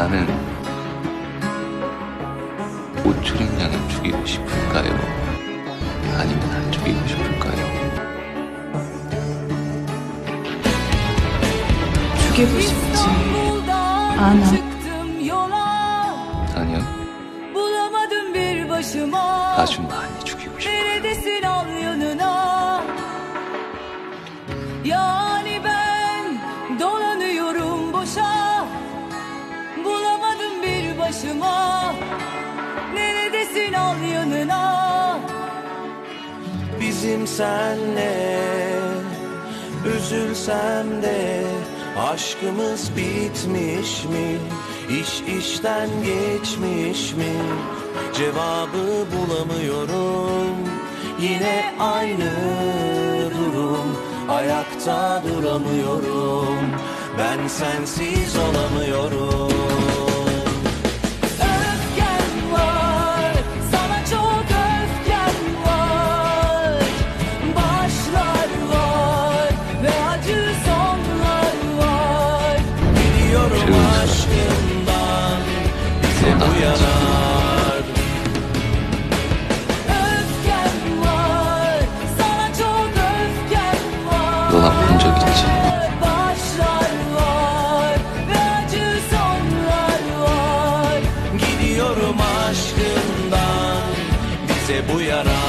나는 오초림량을 죽이고 싶을까요? 아니면 안 죽이고 싶을까요? 죽이고 싶지. Yola 아니요, 아주 많이 죽이고 싶어요. Başıma Neredesin al yanına? Bizim senle Üzülsem de Aşkımız bitmiş mi? İş işten geçmiş mi? Cevabı bulamıyorum. Yine aynı durum. Ayakta duramıyorum. Ben sensiz olamıyorum sonlar var Gidiyorum aşkından. Bize bu yarar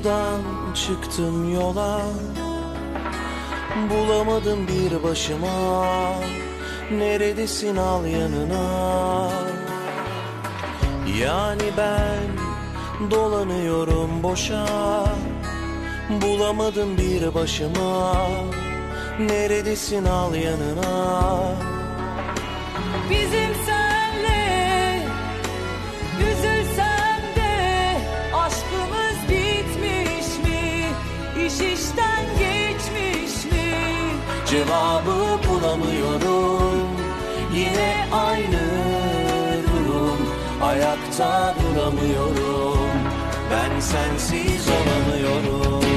İstanbul'dan çıktım yola. Bulamadım bir başıma. Neredesin? Al yanına. Yani ben dolanıyorum boşa. Bulamadım bir başıma. Neredesin? Al yanına. Bizim senle Cevabı bulamıyorum. Yine aynı durum. Ayakta duramıyorum. Ben sensiz olamıyorum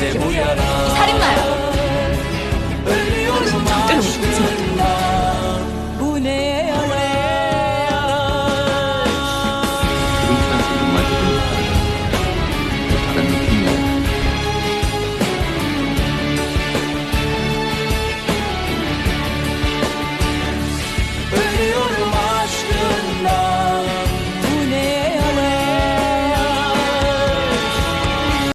살인마야. 절대로 못 보지 마.